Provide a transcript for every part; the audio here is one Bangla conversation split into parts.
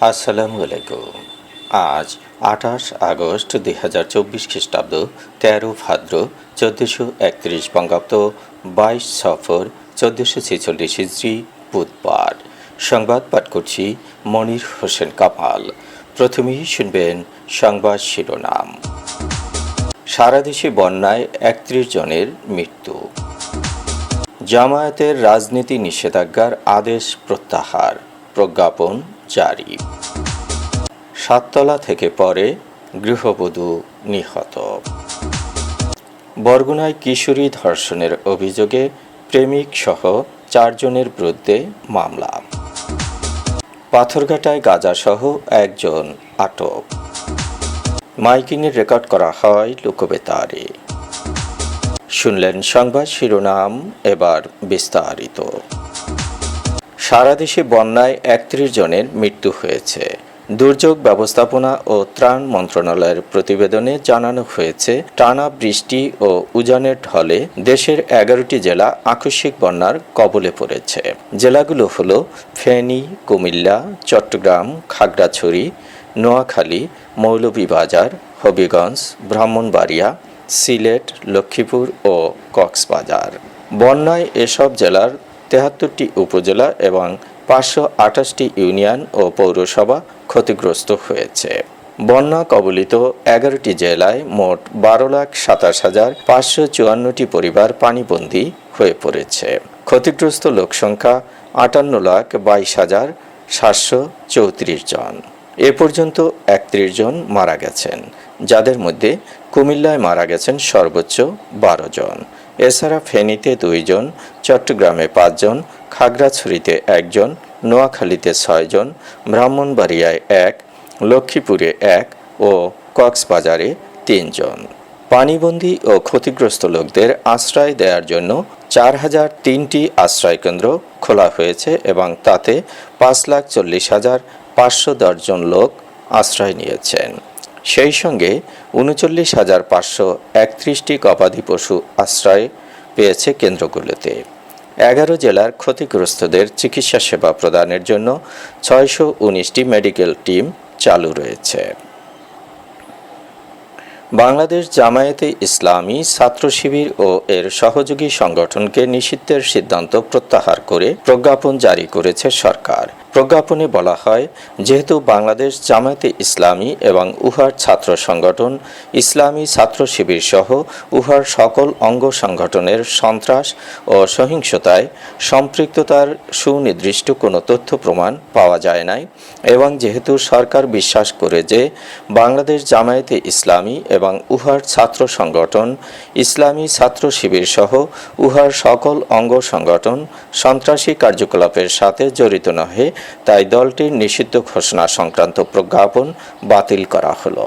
আসসালামু আলাইকুম। আজ আঠাশ আগস্ট দুই হাজার চব্বিশ খ্রিস্টাব্দ, তেরো ভাদ্র, চোদ্দোশো একত্রিশ বঙ্গাব্দ, বাইশ সফর, চোদ্দোশো ছেচল্লিশ হিজড়ি বুধবার। সংবাদ পাঠ করছি মনির হোসেন কামাল। প্রথমেই শুনবেন সংবাদ শিরোনাম। সারা দেশে বন্যায় একত্রিশ জনের মৃত্যু। জামায়াতের রাজনীতি নিষেধাজ্ঞার আদেশ প্রত্যাহার। প্রজ্ঞাপন জারি সাততলা থেকে পরে গৃহবধূ নিহত। বরগুনায় কিশোরী ধর্ষণের অভিযোগে প্রেমিক সহ চারজনের বিরুদ্ধে মামলা। পাথরঘাটায় গাজাসহ একজন আটক। মাইকিংয়ের রেকর্ড করা হয় লোকবেতারে। শুনলেন সংবাদ শিরোনাম এবার বিস্তারিত। সারা দেশে বন্যায় একত্রিশ জনের মৃত্যু হয়েছে। দুর্যোগ ব্যবস্থাপনা ও ত্রাণ মন্ত্রণালয়ের প্রতিবেদনে জানানো হয়েছে, টানা বৃষ্টি ও উজানের ঢলে দেশের এগারোটি জেলা আকস্মিক বন্যার কবলে পড়েছে। জেলাগুলো হল ফেনী, কুমিল্লা, চট্টগ্রাম, খাগড়াছড়ি, নোয়াখালী, মৌলভীবাজার, হবিগঞ্জ, ব্রাহ্মণবাড়িয়া, সিলেট, লক্ষ্মীপুর ও কক্সবাজার। বন্যায় এসব জেলার তেহাত্তরটি উপজেলা এবং পাঁচশো আঠাশটি ইউনিয়ন ও পৌরসভা ক্ষতিগ্রস্ত হয়েছে। বন্যা কবলিত এগারোটি জেলায় মোট বারো লাখ সাতাশ হাজার পাঁচশো চুয়ান্নটি পরিবার পানিবন্দী হয়ে পড়েছে। ক্ষতিগ্রস্ত লোকসংখ্যা আটান্ন লাখ বাইশ হাজার সাতশো চৌত্রিশ জন। এ পর্যন্ত একত্রিশ জন মারা গেছেন। যাদের মধ্যে কুমিল্লায় মারা গেছেন সর্বোচ্চ বারো জন। এছাড়া ফেনীতে দুইজন চট্টগ্রামে পাঁচজন খাগড়াছড়িতে একজন নোয়াখালীতে ছয়জন ব্রাহ্মণবাড়িয়ায় এক, লক্ষ্মীপুরে এক ও কক্সবাজারে তিনজন পানিবন্দী ও ক্ষতিগ্রস্ত লোকদের আশ্রয় দেওয়ার জন্য চার হাজার তিনটি আশ্রয়কেন্দ্র খোলা হয়েছে এবং তাতে পাঁচ লাখ চল্লিশ হাজার পাঁচশো দশজন লোক আশ্রয় নিয়েছেন। সেই সঙ্গে উনচল্লিশ হাজার পাঁচশো একত্রিশটি গবাদি পশু আশ্রয় পেয়েছে কেন্দ্রগুলোতে। এগারো জেলার ক্ষতিগ্রস্তদের চিকিৎসা সেবা প্রদানের জন্য ছয়শো উনিশটি মেডিকেল টিম চালু রয়েছে। বাংলাদেশ জামায়াতে ইসলামী ছাত্র শিবির ও এর সহযোগী সংগঠনকে নিষিদ্ধের সিদ্ধান্ত প্রত্যাহার করে প্রজ্ঞাপন জারি করেছে সরকার। প্রজ্ঞাপনে বলা হয়, যেহেতু বাংলাদেশ জামায়াতে ইসলামী এবং উহার ছাত্র সংগঠন, ইসলামী ছাত্র শিবির সহ উহার সকল অঙ্গ সংগঠনের সন্ত্রাস ও সহিংসতায় সম্পৃক্ততার সুনির্দিষ্ট কোনো তথ্য প্রমাণ পাওয়া যায় নাই এবং যেহেতু সরকার বিশ্বাস করে যে বাংলাদেশ জামায়াতে ইসলামী এবং উহার ছাত্র সংগঠন, ইসলামী ছাত্র শিবির সহ উহার সকল অঙ্গ সংগঠন সন্ত্রাসী কার্যকলাপের সাথে জড়িত নহে তাই দলটির নিষিদ্ধ ঘোষণা সংক্রান্ত প্রজ্ঞাপন বাতিল করা হল।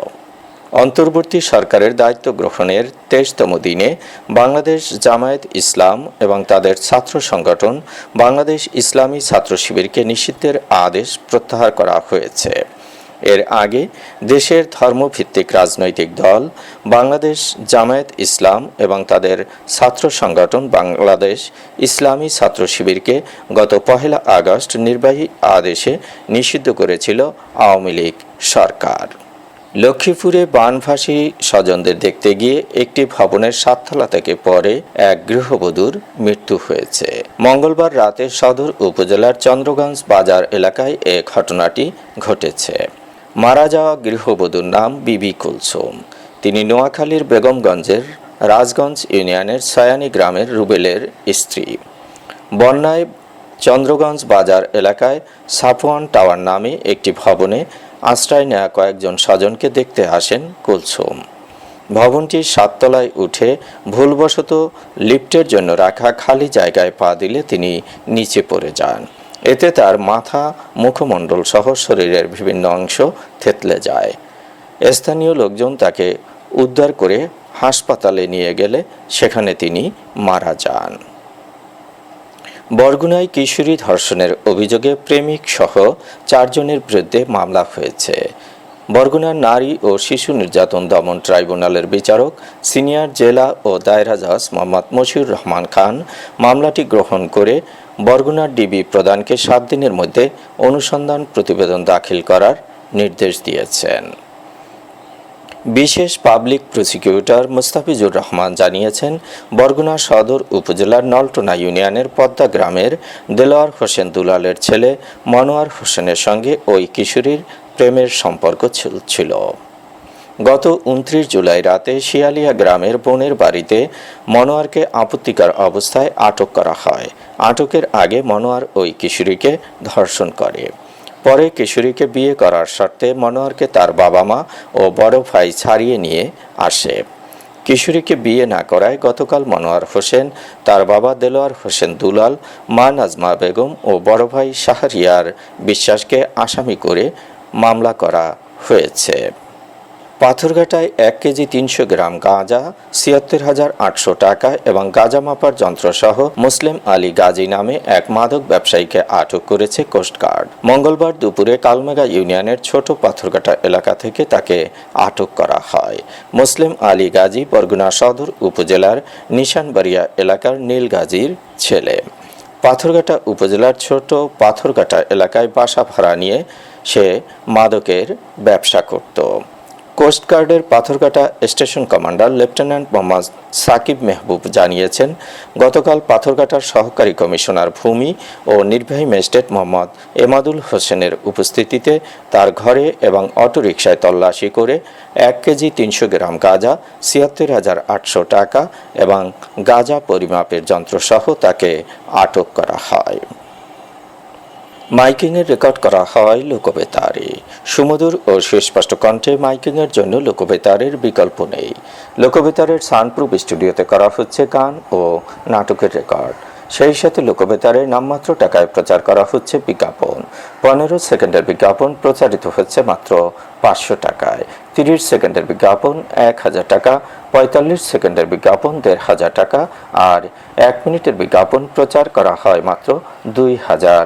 অন্তর্বর্তী সরকারের দায়িত্ব গ্রহণের তেইশতম দিনে বাংলাদেশ জামায়াত ইসলাম এবং তাদের ছাত্র সংগঠন বাংলাদেশ ইসলামী ছাত্র শিবিরকে নিষিদ্ধের আদেশ প্রত্যাহার করা হয়েছে। এর আগে দেশের ধর্মভিত্তিক রাজনৈতিক দল, বাংলাদেশ জামায়াত ইসলাম এবং তাদের ছাত্র সংগঠন বাংলাদেশ ইসলামী ছাত্র শিবিরকে গত পহেলা আগস্ট নির্বাহী আদেশে নিষিদ্ধ করেছিল আওয়ামী লীগ সরকার। লক্ষ্মীপুরে বানভাসী স্বজনদের দেখতে গিয়ে একটি ভবনের সাততলা থেকে পরে এক গৃহবধূর মৃত্যু হয়েছে। মঙ্গলবার রাতে সদর উপজেলার চন্দ্রগঞ্জ বাজার এলাকায় এ ঘটনাটি ঘটেছে। মারা যাওয়া গৃহবধূর নাম বিবি কুলসুম। তিনি নোয়াখালীর বেগমগঞ্জের রাজগঞ্জ ইউনিয়নের সয়ানি গ্রামের রুবেলের স্ত্রী। বন্যায় চন্দ্রগঞ্জ বাজার এলাকায় সাফওয়ান টাওয়ার নামে একটি ভবনে আশ্রয় নেওয়া কয়েকজন স্বজনকে দেখতে আসেন কুলসুম। ভবনটির সাততলায় উঠে ভুলবশত লিফটের জন্য রাখা খালি জায়গায় পা দিলে তিনি নিচে পড়ে যান। এতে তার মাথা, মুখমণ্ডল সহ শরীরের বিভিন্ন অংশ থেতলে যায়। স্থানীয় লোকজন তাকে উদ্ধার করে হাসপাতালে নিয়ে গেলে সেখানে তিনি মারা যান। বরগুনায় কিশোরী ধর্ষণের অভিযোগে প্রেমিক সহ চারজনের বিরুদ্ধে মামলা হয়েছে। বরগুনার নারী ও শিশু নির্যাতন দমন ট্রাইব্যুনালের বিচারক, সিনিয়র জেলা ও দায়রা জজ মোহাম্মদ মশিউর রহমান খান মামলাটি গ্রহণ করে বরগুনার ডিবি প্রদানকে সাত দিনের মধ্যে অনুসন্ধান প্রতিবেদন দাখিল করার নির্দেশ দিয়েছেন। বিশেষ পাবলিক প্রসিকিউটর মুস্তাফিজুর রহমান জানিয়েছেন, বরগুনা সদর উপজেলার নলটোনা ইউনিয়নের পদ্মা গ্রামের দেলোয়ার হোসেন দুলালের ছেলে মনোয়ার হোসেনের সঙ্গে ওই কিশোরীর প্রেমের সম্পর্ক ছিল। গত উনত্রিশ জুলাই রাতে শিয়ালিয়া গ্রামের বোনের বাড়িতে মনোয়ারকে আপত্তিকর অবস্থায় আটক করা হয়। আটকের আগে মনোয়ার ওই কিশোরীকে ধর্ষণ করে। পরে কিশোরীকে বিয়ে করার শর্তে মনোয়ারকে তার বাবা মা ও বড় ভাই ছাড়িয়ে নিয়ে আসে। কিশোরীকে বিয়ে না করায় গতকাল মনোয়ার হোসেন, তার বাবা দেলোয়ার হোসেন দুলাল, মা নাজমা বেগম ও বড় ভাই শাহরিয়ার বিশ্বাসকে আসামি করে মামলা করা হয়েছে। পাথরঘাটায় এক কেজি তিনশো গ্রাম গাঁজা, ছিয়াত্তর হাজার আটশো টাকা এবং গাঁজা মাপার যন্ত্রসহ মুসলিম আলী গাজী নামে এক মাদক ব্যবসায়ীকে আটক করেছে কোস্টগার্ড মঙ্গলবার দুপুরে কালমেগা ইউনিয়নের ছোট পাথরঘাটা এলাকা থেকে তাকে আটক করা হয়। মুসলিম আলী গাজী বরগুনা সদর উপজেলার নিশানবাড়িয়া এলাকার নীল গাজীর ছেলে। পাথরঘাটা উপজেলার ছোট পাথরঘাটা এলাকায় বাসা ভাড়া নিয়ে সে মাদকের ব্যবসা করত। কোস্টগার্ডের Patharghata station commander lieutenant Mohammad Sakib Mehbub জানিয়েছেন, গতকাল পাথরঘাটার সহকারী কমিশনার ভূমি ও নির্বাহী ম্যাজিস্ট্রেট মোহাম্মদ এমাদুল হোসেনের উপস্থিতিতে তার ঘরে এবং অটোরিকশায় তল্লাশি করে এক কেজি তিনশো গ্রাম গাঁজা, ছিয়াত্তর হাজার আটশো টাকা এবং গাঁজা পরিমাপের যন্ত্রসহ তাকে আটক করা হয়। মাইকিংয়ের রেকর্ড করা হয় লোকবেতারে। সুমধুর ও সুস্পষ্ট কণ্ঠে মাইকিংয়ের জন্য লোকবেতারের বিকল্প নেই। লোকবেতারের সানপ্রুফ স্টুডিওতে করা হচ্ছে গান ও নাটকের রেকর্ড। সেই সাথে লোকবেতারে নামমাত্র টাকায় প্রচার করা হচ্ছে বিজ্ঞাপন। পনেরো সেকেন্ডের বিজ্ঞাপন প্রচারিত হচ্ছে মাত্র পাঁচশো টাকায়। তিরিশ সেকেন্ডের বিজ্ঞাপন এক হাজার টাকা, পঁয়তাল্লিশ সেকেন্ডের বিজ্ঞাপন দেড় হাজার টাকা, আর এক মিনিটের বিজ্ঞাপন প্রচার করা হয় মাত্র দুই হাজার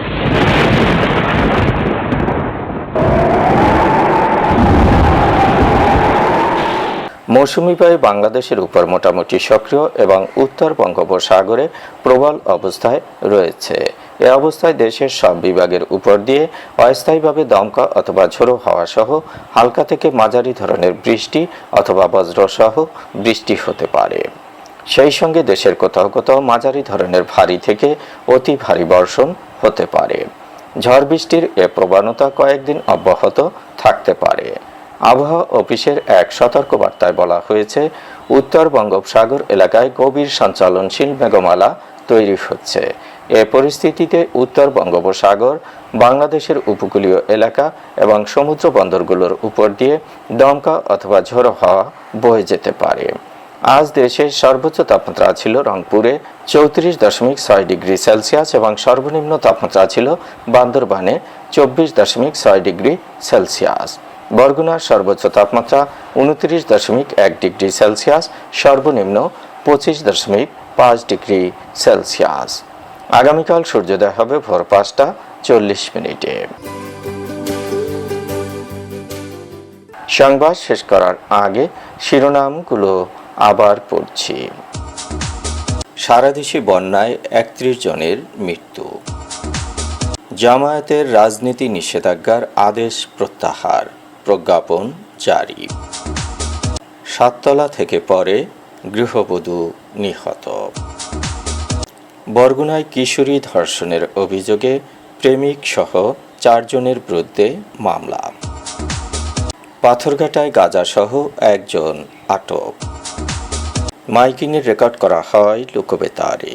মৌসুমি বায়ু বাংলাদেশের উপর মোটামুটি সক্রিয় এবং উত্তর বঙ্গোপসাগরে প্রবল অবস্থায় রয়েছে। এ অবস্থায় দেশের সব বিভাগের উপর দিয়ে অস্থায়ীভাবে দমকা অথবা ঝোড়ো হাওয়া সহ হালকা থেকে মাঝারি ধরনের বৃষ্টি অথবা বজ্রসহ বৃষ্টি হতে পারে। সেই সঙ্গে দেশের কোথাও কোথাও মাঝারি ধরনের ভারী থেকে অতি ভারী বর্ষণ হতে পারে। ঝড় বৃষ্টির এ প্রবণতা কয়েকদিন অব্যাহত থাকতে পারে। আবহাওয়া অফিসের এক সতর্কবার্তায় বলা হয়েছে, উত্তর বঙ্গোপসাগর এলাকায় গভীর সঞ্চালনশীল মেঘমালা তৈরি হচ্ছে। এ পরিস্থিতিতে উত্তর বঙ্গোপসাগর, বাংলাদেশের উপকূলীয় এলাকা এবং সমুদ্র বন্দরগুলোর উপর দিয়ে দমকা অথবা ঝোড়ো হাওয়া বয়ে যেতে পারে। আজ দেশের সর্বোচ্চ তাপমাত্রা ছিল রংপুরে চৌত্রিশ দশমিক ছয় ডিগ্রি সেলসিয়াস এবং সর্বনিম্ন তাপমাত্রা ছিল বান্দরবানে চব্বিশ দশমিক ছয় ডিগ্রি সেলসিয়াস। বরগুনার সর্বোচ্চ তাপমাত্রা উনত্রিশ দশমিক এক ডিগ্রি সেলসিয়াস, সর্বনিম্ন পঁচিশ দশমিক পাঁচ ডিগ্রি সেলসিয়াস। আগামীকাল সূর্যোদয় হবে ভোর পাঁচটা চল্লিশ মিনিটে। সংবাদ শেষ করার আগে শিরোনামগুলো আবার পড়ছি। সারা দেশে বন্যায় একত্রিশ জনের মৃত্যু। জামায়াতের রাজনীতি নিষেধাজ্ঞার আদেশ প্রত্যাহার। প্রজ্ঞাপন জারি। সাততলা থেকে পরে গৃহবধূ নিহত। বরগুনায় কিশোরী ধর্ষণের অভিযোগে প্রেমিক সহ চারজনের বিরুদ্ধে মামলা। পাথরঘাটায় গাজাসহ একজন আটক। মাইকিংয়ের রেকর্ড করা হয় লোকবেতারে।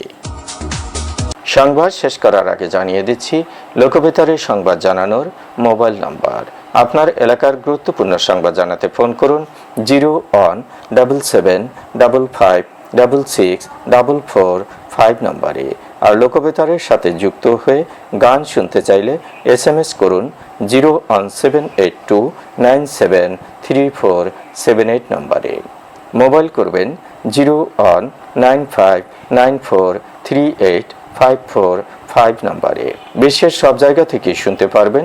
সংবাদ শেষ করার আগে জানিয়ে দিচ্ছি, লোকবেতারে সংবাদ জানানোর মোবাইল নাম্বার আপনার এলাকার গুরুত্বপূর্ণ সংবাদ জানাতে ফোন করুন zero one double seven double five double six double four five নম্বরে। আর লোকবেতারের সাথে যুক্ত হয়ে গান শুনতে চাইলে এস এম এস করুন zero one seven eight two nine seven three four seven eight নম্বরে। মোবাইল করবেন zero one nine five nine four three eight five four five নম্বরে। বিশ্বের সব জায়গা থেকে শুনতে পারবেন